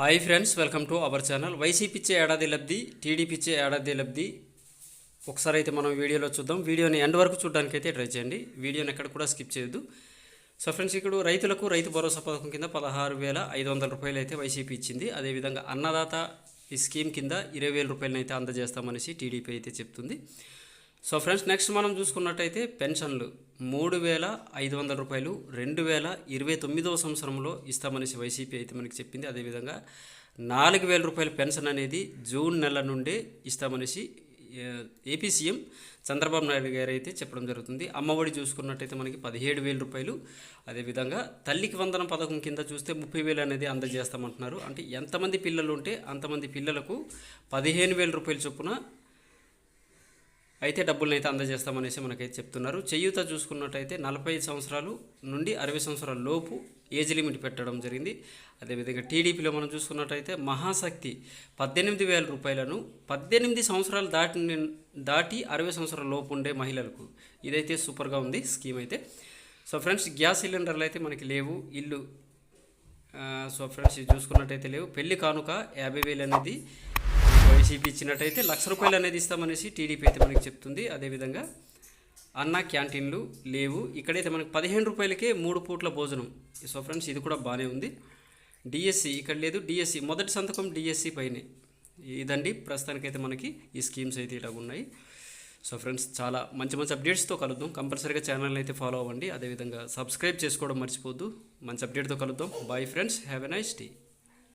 Hi friends welcome to our channel వైసీపీచ్చే ఏడాది లబ్ధి టీడీపీచ్చే ఏడాది లబ్ధి ఒకసారి అయితే మనం వీడియోలో చూద్దాం. వీడియోని ఎండ్ వరకు చూడడానికి అయితే ట్రై చేయండి. వీడియోని ఎక్కడ కూడా స్కిప్ చేయొద్దు. సో ఫ్రెండ్స్ ఇక్కడ రైతులకు రైతు భరోసా పథకం కింద పదహారు వేల ఐదు వందల రూపాయలు అయితే వైసీపీ ఇచ్చింది. అదేవిధంగా అన్నదాత ఈ స్కీమ్ కింద ఇరవై వేల రూపాయలను అయితే అందజేస్తామనేసి టీడీపీ అయితే చెప్తుంది. సో ఫ్రెండ్స్ నెక్స్ట్ మనం చూసుకున్నట్టయితే పెన్షన్లు మూడు వేల ఐదు వందల రూపాయలు రెండు వేల ఇరవై తొమ్మిదవ సంవత్సరంలో ఇస్తామనేసి వైసీపీ అయితే మనకి చెప్పింది. అదేవిధంగా నాలుగు వేల రూపాయల పెన్షన్ అనేది జూన్ నెల నుండే ఇస్తామనేసి ఏపీ సీఎం చంద్రబాబు నాయుడు గారు అయితే చెప్పడం జరుగుతుంది. అమ్మఒడి చూసుకున్నట్టయితే మనకి పదిహేడు వేల రూపాయలు. అదేవిధంగా తల్లికి వందనం పథకం కింద చూస్తే ముప్పై వేలు అనేది అందజేస్తామంటున్నారు. అంటే ఎంతమంది పిల్లలు ఉంటే అంతమంది పిల్లలకు పదిహేను వేల రూపాయల చొప్పున అయితే డబ్బులను అయితే అందజేస్తామనేసి మనకైతే చెప్తున్నారు. చేయూత చూసుకున్నట్టయితే నలభై ఐదు సంవత్సరాలు నుండి అరవై సంవత్సరాల లోపు ఏజ్ లిమిట్ పెట్టడం జరిగింది. అదేవిధంగా టీడీపీలో మనం చూసుకున్నట్టయితే మహాశక్తి పద్దెనిమిది వేల రూపాయలను పద్దెనిమిది సంవత్సరాలు దాటి దాటి అరవై సంవత్సరాల లోపు ఉండే మహిళలకు ఇదైతే సూపర్గా ఉంది స్కీమ్ అయితే. సో ఫ్రెండ్స్ గ్యాస్ సిలిండర్లు అయితే మనకి లేవు ఇల్లు సో ఫ్రెండ్స్ చూసుకున్నట్టయితే లేవు. పెళ్ళి కానుక యాభై వేలు అనేది వైసీపీ ఇచ్చినట్టయితే లక్ష రూపాయలు అనేది ఇస్తామనేసి టీడీపీ అయితే మనకి చెప్తుంది. అదేవిధంగా అన్న క్యాంటీన్లు లేవు. ఇక్కడైతే మనకి పదిహేను రూపాయలకే మూడు పూట్ల భోజనం. సో ఫ్రెండ్స్ ఇది కూడా బాగానే ఉంది. డిఎస్సి ఇక్కడ లేదు. డిఎస్సి మొదటి సంతకం డిఎస్సి పైనే. ఇదండి. ప్రస్తుతానికైతే మనకి ఈ స్కీమ్స్ అయితే ఇలా ఉన్నాయి. సో ఫ్రెండ్స్ చాలా మంచి మంచి అప్డేట్స్తో కలుద్దాం. కంపల్సరీగా ఛానల్ అయితే ఫాలో అవ్వండి. అదేవిధంగా సబ్స్క్రైబ్ చేసుకోవడం మర్చిపోద్దు మంచి అప్డేట్తో కలుద్దాం. Bye friends have a nice tea